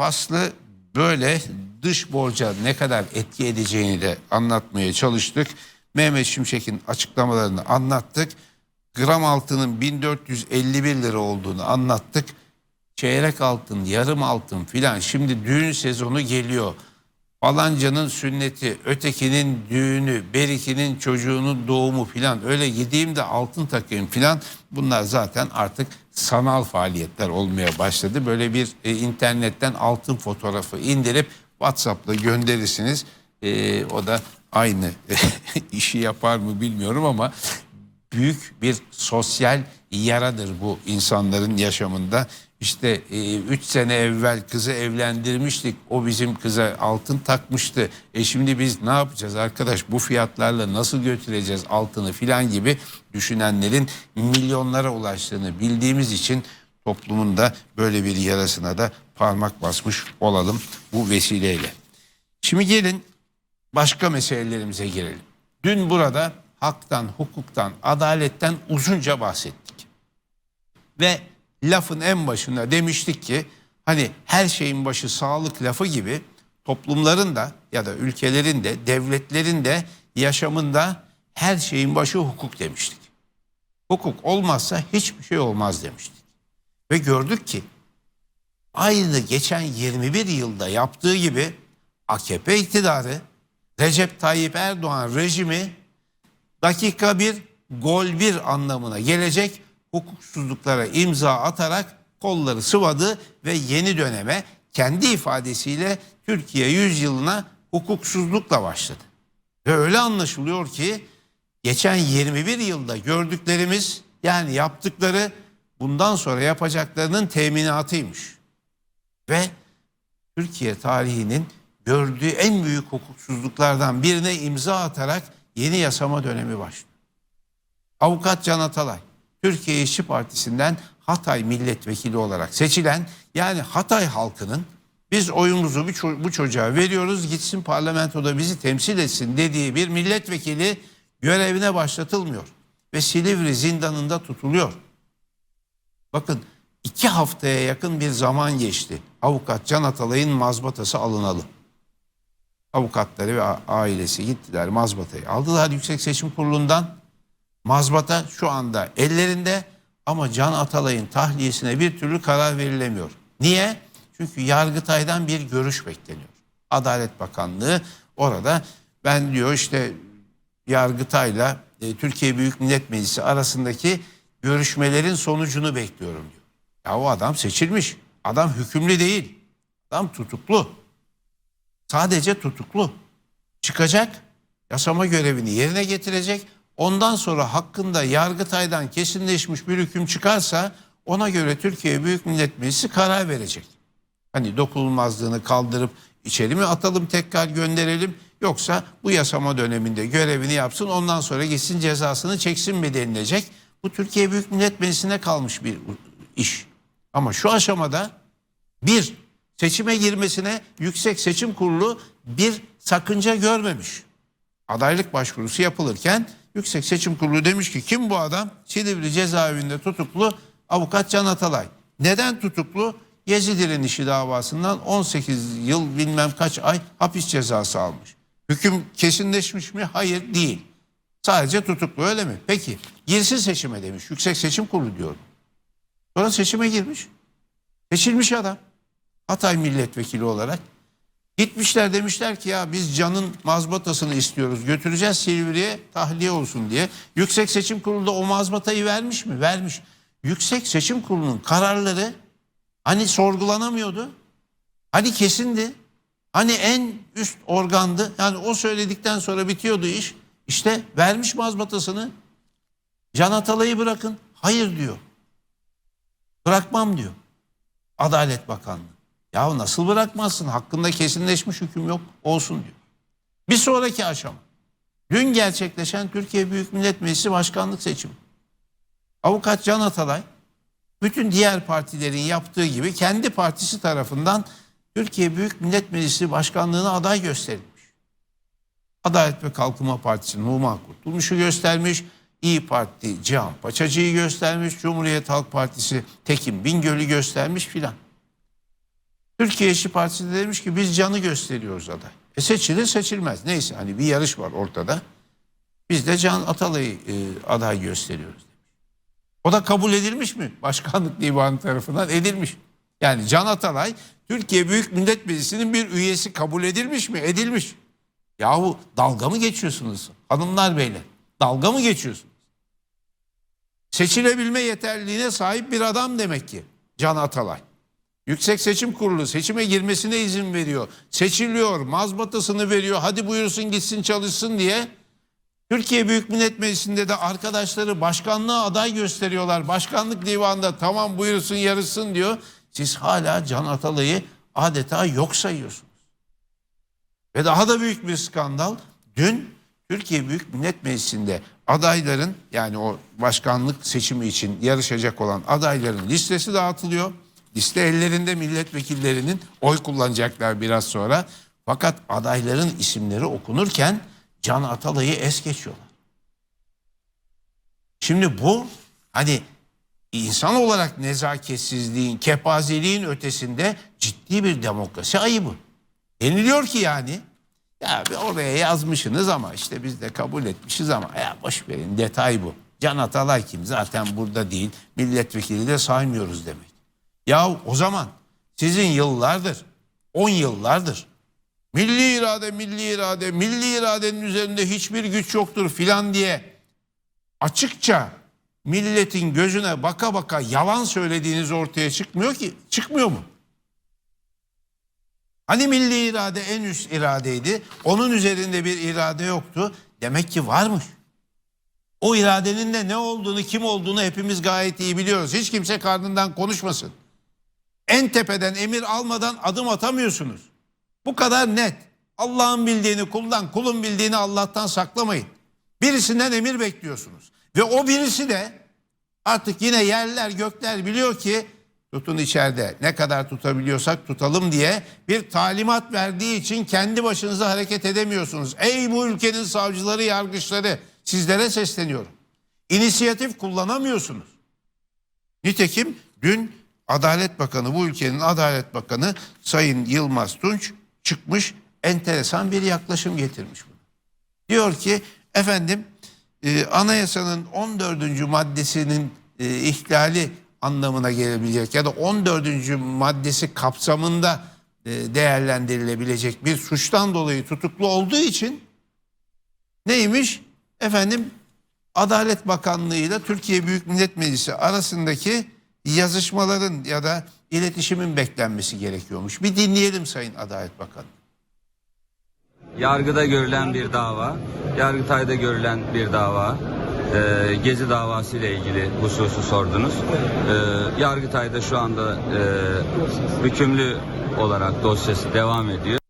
faslı böyle dış borca ne kadar etki edeceğini de anlatmaya çalıştık. Mehmet Şimşek'in açıklamalarını anlattık. Gram altının 1451 lira olduğunu anlattık. Çeyrek altın, yarım altın filan şimdi düğün sezonu geliyor. Falancanın sünneti, ötekinin düğünü, berikinin çocuğunun doğumu filan öyle gideyim de altın takayım filan bunlar zaten artık sanal faaliyetler olmaya başladı. Böyle bir e, internetten altın fotoğrafı indirip WhatsApp'la gönderirsiniz. E, o da aynı işi yapar mı bilmiyorum ama büyük bir sosyal yaradır bu insanların yaşamında. İşte 3 sene evvel kızı evlendirmiştik. O bizim kıza altın takmıştı. E şimdi biz ne yapacağız arkadaş? Bu fiyatlarla nasıl götüreceğiz altını filan gibi düşünenlerin milyonlara ulaştığını bildiğimiz için toplumun da böyle bir yarasına da parmak basmış olalım bu vesileyle. Şimdi gelin başka meselelerimize girelim. Dün burada haktan, hukuktan, adaletten uzunca bahsettik. Ve lafın en başında demiştik ki hani her şeyin başı sağlık lafı gibi toplumların da ya da ülkelerin de devletlerin de yaşamında her şeyin başı hukuk demiştik. Hukuk olmazsa hiçbir şey olmaz demiştik. Ve gördük ki aynı geçen 21 yılda yaptığı gibi AKP iktidarı Recep Tayyip Erdoğan rejimi dakika bir gol bir anlamına gelecek hukuksuzluklara imza atarak kolları sıvadı ve yeni döneme kendi ifadesiyle Türkiye yüzyılına hukuksuzlukla başladı. Ve öyle anlaşılıyor ki geçen 21 yılda gördüklerimiz yani yaptıkları bundan sonra yapacaklarının teminatıymış. Ve Türkiye tarihinin gördüğü en büyük hukuksuzluklardan birine imza atarak yeni yasama dönemi başlıyor. Avukat Can Atalay, Türkiye İşçi Partisi'nden Hatay milletvekili olarak seçilen yani Hatay halkının biz oyumuzu bu ço- bu çocuğa veriyoruz gitsin parlamentoda bizi temsil etsin dediği bir milletvekili görevine başlatılmıyor. Ve Silivri zindanında tutuluyor. Bakın iki haftaya yakın bir zaman geçti. Avukat Can Atalay'ın mazbatası alınalı. Avukatları ve ailesi gittiler mazbatayı aldılar Yüksek Seçim Kurulu'ndan. Mazbata şu anda ellerinde ama Can Atalay'ın tahliyesine bir türlü karar verilemiyor. Niye? Çünkü Yargıtay'dan bir görüş bekleniyor. Adalet Bakanlığı orada ben diyor işte Yargıtay'la e, Türkiye Büyük Millet Meclisi arasındaki görüşmelerin sonucunu bekliyorum diyor. Ya o adam seçilmiş. Adam hükümlü değil. Adam tutuklu. Sadece tutuklu. Çıkacak, yasama görevini yerine getirecek. Ondan sonra hakkında Yargıtay'dan kesinleşmiş bir hüküm çıkarsa ona göre Türkiye Büyük Millet Meclisi karar verecek. Hani dokunulmazlığını kaldırıp içeri mi atalım tekrar gönderelim yoksa bu yasama döneminde görevini yapsın ondan sonra gitsin cezasını çeksin mi denilecek. Bu Türkiye Büyük Millet Meclisi'ne kalmış bir iş. Ama şu aşamada bir seçime girmesine Yüksek Seçim Kurulu bir sakınca görmemiş. Adaylık başvurusu yapılırken Yüksek Seçim Kurulu demiş ki kim bu adam? Silivri cezaevinde tutuklu avukat Can Atalay. Neden tutuklu? Gezi direnişi davasından 18 yıl bilmem kaç ay hapis cezası almış. Hüküm kesinleşmiş mi? Hayır değil. Sadece tutuklu öyle mi? Peki girsin seçime demiş. Yüksek Seçim Kurulu diyor. Sonra seçime girmiş. Seçilmiş adam. Hatay milletvekili olarak. Gitmişler demişler ki ya biz canın mazbatasını istiyoruz. Götüreceğiz Silivri'ye tahliye olsun diye. Yüksek Seçim Kurulu da o mazbatayı vermiş mi? Vermiş. Yüksek Seçim Kurulu'nun kararları hani sorgulanamıyordu. Hani kesindi. Hani en üst organdı. Yani o söyledikten sonra bitiyordu iş. İşte vermiş mazbatasını. Can Atalay'ı bırakın. Hayır diyor. Bırakmam diyor. Adalet Bakanlığı. Ya nasıl bırakmazsın? Hakkında kesinleşmiş hüküm yok. Olsun diyor. Bir sonraki aşama. Dün gerçekleşen Türkiye Büyük Millet Meclisi Başkanlık seçimi. Avukat Can Atalay bütün diğer partilerin yaptığı gibi kendi partisi tarafından Türkiye Büyük Millet Meclisi Başkanlığı'na aday gösterilmiş. Adalet ve Kalkınma Partisi Numan Kurtulmuş'u göstermiş. İyi Parti Cihan Paçacı'yı göstermiş. Cumhuriyet Halk Partisi Tekin Bingöl'ü göstermiş filan. Türkiye İşçi Partisi de demiş ki biz canı gösteriyoruz aday. E seçilir seçilmez. Neyse hani bir yarış var ortada. Biz de Can Atalay'ı e, aday gösteriyoruz demiş. O da kabul edilmiş mi? Başkanlık Divanı tarafından edilmiş. Yani Can Atalay Türkiye Büyük Millet Meclisi'nin bir üyesi kabul edilmiş mi? Edilmiş. Yahu dalga mı geçiyorsunuz hanımlar beyler? Dalga mı geçiyorsunuz? Seçilebilme yeterliliğine sahip bir adam demek ki Can Atalay. Yüksek Seçim Kurulu seçime girmesine izin veriyor. Seçiliyor, mazbatasını veriyor. Hadi buyursun gitsin çalışsın diye. Türkiye Büyük Millet Meclisi'nde de arkadaşları başkanlığa aday gösteriyorlar. Başkanlık divanında tamam buyursun yarışsın diyor. Siz hala Can Atalay'ı adeta yok sayıyorsunuz. Ve daha da büyük bir skandal. Dün Türkiye Büyük Millet Meclisi'nde adayların yani o başkanlık seçimi için yarışacak olan adayların listesi dağıtılıyor. Liste ellerinde milletvekillerinin oy kullanacaklar biraz sonra. Fakat adayların isimleri okunurken Can Atalay'ı es geçiyorlar. Şimdi bu hani insan olarak nezaketsizliğin, kepazeliğin ötesinde ciddi bir demokrasi ayıbı. Deniliyor ki yani ya bir oraya yazmışsınız ama işte biz de kabul etmişiz ama ya boş verin detay bu. Can Atalay kim zaten burada değil milletvekili de saymıyoruz demek. Ya o zaman sizin yıllardır 10 yıllardır milli irade milli irade milli iradenin üzerinde hiçbir güç yoktur filan diye açıkça milletin gözüne baka baka yalan söylediğiniz ortaya çıkmıyor ki çıkmıyor mu? Hani milli irade en üst iradeydi. Onun üzerinde bir irade yoktu. Demek ki varmış. O iradenin de ne olduğunu, kim olduğunu hepimiz gayet iyi biliyoruz. Hiç kimse karnından konuşmasın. En tepeden emir almadan adım atamıyorsunuz. Bu kadar net. Allah'ın bildiğini kuldan, kulun bildiğini Allah'tan saklamayın. Birisinden emir bekliyorsunuz. Ve o birisi de artık yine yerler gökler biliyor ki tutun içeride ne kadar tutabiliyorsak tutalım diye bir talimat verdiği için kendi başınıza hareket edemiyorsunuz. Ey bu ülkenin savcıları, yargıçları sizlere sesleniyorum. İnisiyatif kullanamıyorsunuz. Nitekim dün Adalet Bakanı, bu ülkenin Adalet Bakanı Sayın Yılmaz Tunç çıkmış enteresan bir yaklaşım getirmiş bunu. Diyor ki efendim e, anayasanın 14. maddesinin e, ihlali anlamına gelebilecek ya da 14. maddesi kapsamında e, değerlendirilebilecek bir suçtan dolayı tutuklu olduğu için neymiş? Efendim Adalet Bakanlığı ile Türkiye Büyük Millet Meclisi arasındaki yazışmaların ya da iletişimin beklenmesi gerekiyormuş. Bir dinleyelim Sayın Adalet Bakanı. Yargıda görülen bir dava, Yargıtay'da görülen bir dava, e, Gezi davası ile ilgili hususu sordunuz. E, Yargıtay'da şu anda e, hükümlü olarak dosyası devam ediyor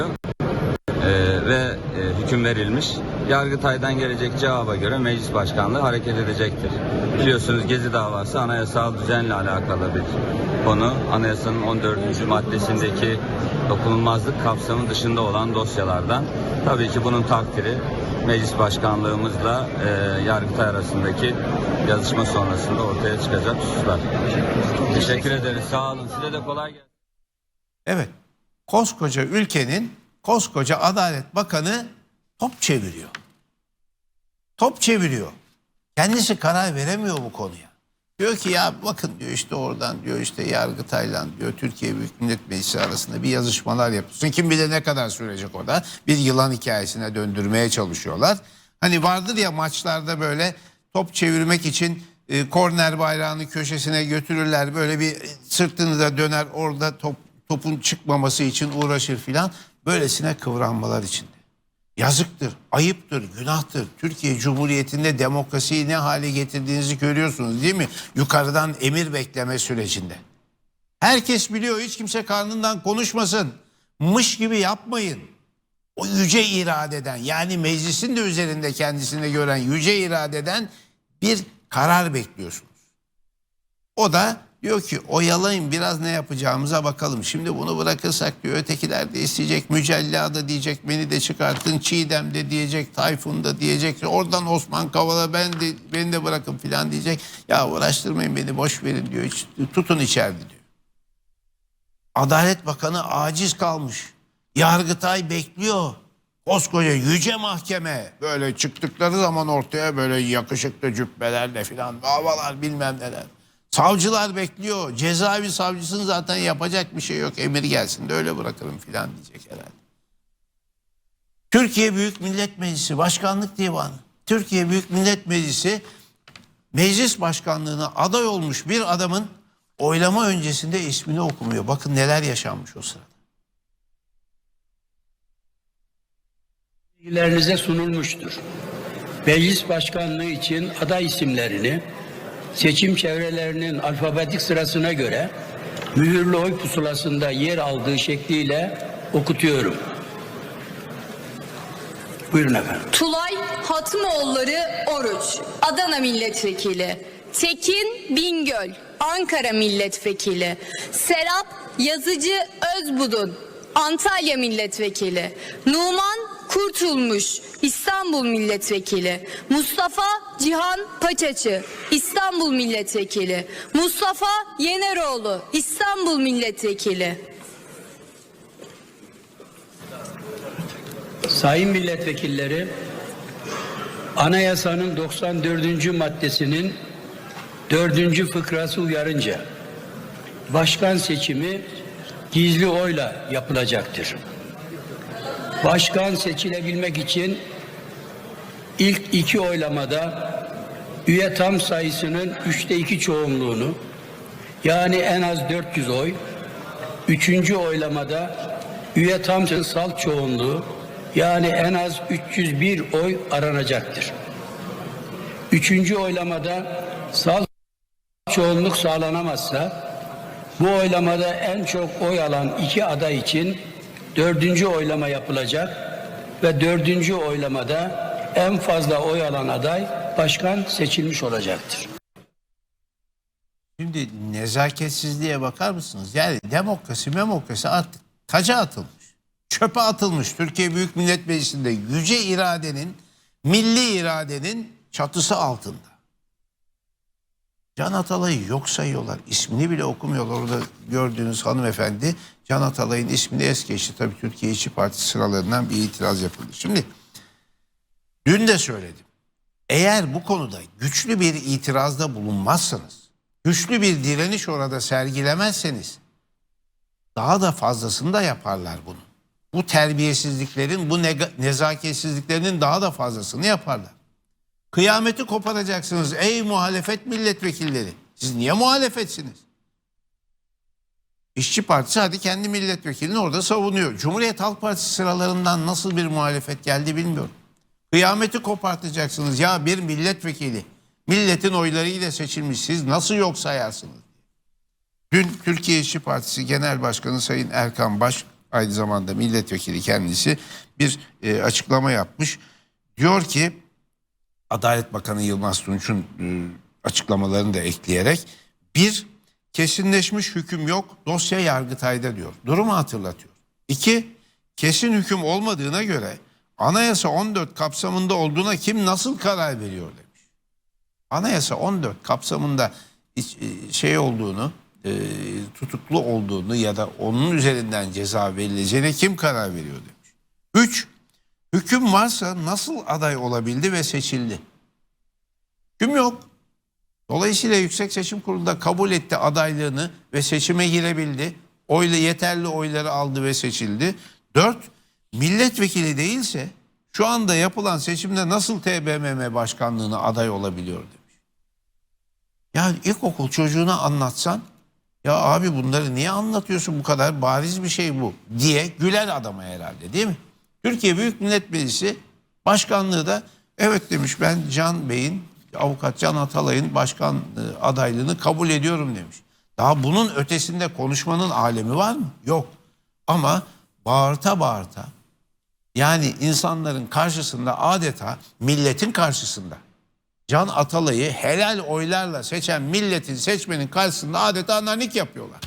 E, ve e, hüküm verilmiş. Yargıtay'dan gelecek cevaba göre meclis başkanlığı hareket edecektir. Biliyorsunuz Gezi davası anayasal düzenle alakalı bir konu. Anayasanın 14. maddesindeki dokunulmazlık kapsamı dışında olan dosyalardan. Tabii ki bunun takdiri meclis başkanlığımızla e, Yargıtay arasındaki yazışma sonrasında ortaya çıkacak hususlar. Teşekkür ederiz. Sağ olun. Size de kolay gelsin. Evet koskoca ülkenin koskoca Adalet Bakanı top çeviriyor. Top çeviriyor. Kendisi karar veremiyor bu konuya. Diyor ki ya bakın diyor işte oradan diyor işte Yargıtay'la diyor Türkiye Büyük Millet Meclisi arasında bir yazışmalar yapıyorsun. Kim bilir ne kadar sürecek o da. Bir yılan hikayesine döndürmeye çalışıyorlar. Hani vardır ya maçlarda böyle top çevirmek için e, korner bayrağını köşesine götürürler. Böyle bir sırtını da döner orada top, topun çıkmaması için uğraşır filan. Böylesine kıvranmalar içinde. Yazıktır, ayıptır, günahtır. Türkiye Cumhuriyeti'nde demokrasiyi ne hale getirdiğinizi görüyorsunuz değil mi? Yukarıdan emir bekleme sürecinde. Herkes biliyor hiç kimse karnından konuşmasın. Mış gibi yapmayın. O yüce iradeden yani meclisin de üzerinde kendisini gören yüce iradeden bir karar bekliyorsunuz. O da diyor ki oyalayın biraz ne yapacağımıza bakalım. Şimdi bunu bırakırsak diyor ötekiler de isteyecek. Mücella da diyecek beni de çıkartın. Çiğdem de diyecek. Tayfun da diyecek. Oradan Osman Kavala ben de, beni de bırakın filan diyecek. Ya uğraştırmayın beni boş verin diyor. Tutun içeride diyor. Adalet Bakanı aciz kalmış. Yargıtay bekliyor. Koskoca yüce mahkeme böyle çıktıkları zaman ortaya böyle yakışıklı cübbelerle filan davalar bilmem neler. Savcılar bekliyor. Cezaevi savcısının zaten yapacak bir şey yok. Emir gelsin de öyle bırakırım filan diyecek herhalde. Türkiye Büyük Millet Meclisi Başkanlık Divanı. Türkiye Büyük Millet Meclisi meclis başkanlığına aday olmuş bir adamın oylama öncesinde ismini okumuyor. Bakın neler yaşanmış o sırada. bilgilerinize sunulmuştur. Meclis başkanlığı için aday isimlerini seçim çevrelerinin alfabetik sırasına göre mühürlü oy pusulasında yer aldığı şekliyle okutuyorum. Buyurun efendim. Tulay Hatımoğulları Oruç, Adana Milletvekili. Tekin Bingöl, Ankara Milletvekili. Serap Yazıcı Özbudun, Antalya Milletvekili. Numan Kurtulmuş, İstanbul Milletvekili. Mustafa Cihan Paçaçı, İstanbul Milletvekili. Mustafa Yeneroğlu, İstanbul Milletvekili. Sayın milletvekilleri, anayasanın 94. maddesinin 4. fıkrası uyarınca başkan seçimi gizli oyla yapılacaktır. Başkan seçilebilmek için ilk iki oylamada üye tam sayısının üçte iki çoğunluğunu yani en az 400 oy, üçüncü oylamada üye tam sayısal çoğunluğu yani en az 301 oy aranacaktır. Üçüncü oylamada sal çoğunluk sağlanamazsa bu oylamada en çok oy alan iki aday için dördüncü oylama yapılacak ve dördüncü oylamada en fazla oy alan aday başkan seçilmiş olacaktır. Şimdi nezaketsizliğe bakar mısınız? Yani demokrasi memokrasi artık taca atılmış. Çöpe atılmış. Türkiye Büyük Millet Meclisi'nde yüce iradenin, milli iradenin çatısı altında. Can Atalay'ı yok sayıyorlar. İsmini bile okumuyorlar. Orada gördüğünüz hanımefendi Can Atalay'ın ismini es geçti. Tabii Türkiye İşçi Partisi sıralarından bir itiraz yapıldı. Şimdi dün de söyledim. Eğer bu konuda güçlü bir itirazda bulunmazsanız, güçlü bir direniş orada sergilemezseniz daha da fazlasını da yaparlar bunu. Bu terbiyesizliklerin, bu nezaketsizliklerinin daha da fazlasını yaparlar. Kıyameti koparacaksınız ey muhalefet milletvekilleri. Siz niye muhalefetsiniz? İşçi Partisi hadi kendi milletvekilini orada savunuyor. Cumhuriyet Halk Partisi sıralarından nasıl bir muhalefet geldi bilmiyorum. Kıyameti kopartacaksınız ya bir milletvekili milletin oylarıyla seçilmiş siz nasıl yok sayarsınız? Dün Türkiye İşçi Partisi Genel Başkanı Sayın Erkan Baş aynı zamanda milletvekili kendisi bir e, açıklama yapmış. Diyor ki Adalet Bakanı Yılmaz Tunç'un e, açıklamalarını da ekleyerek bir kesinleşmiş hüküm yok dosya yargıtayda diyor. Durumu hatırlatıyor. İki kesin hüküm olmadığına göre anayasa 14 kapsamında olduğuna kim nasıl karar veriyor demiş. Anayasa 14 kapsamında e, şey olduğunu e, tutuklu olduğunu ya da onun üzerinden ceza verileceğine kim karar veriyor demiş. Üç hüküm varsa nasıl aday olabildi ve seçildi? Hüküm yok. Dolayısıyla Yüksek Seçim Kurulu da kabul etti adaylığını ve seçime girebildi. Oyla yeterli oyları aldı ve seçildi. Dört, milletvekili değilse şu anda yapılan seçimde nasıl TBMM başkanlığına aday olabiliyor demiş. Yani ilkokul çocuğuna anlatsan ya abi bunları niye anlatıyorsun bu kadar bariz bir şey bu diye güler adama herhalde değil mi? Türkiye Büyük Millet Meclisi başkanlığı da evet demiş ben Can Bey'in avukat Can Atalay'ın başkan e, adaylığını kabul ediyorum demiş. Daha bunun ötesinde konuşmanın alemi var mı? Yok. Ama bağırta bağırta yani insanların karşısında adeta milletin karşısında Can Atalay'ı helal oylarla seçen milletin seçmenin karşısında adeta nanik yapıyorlar.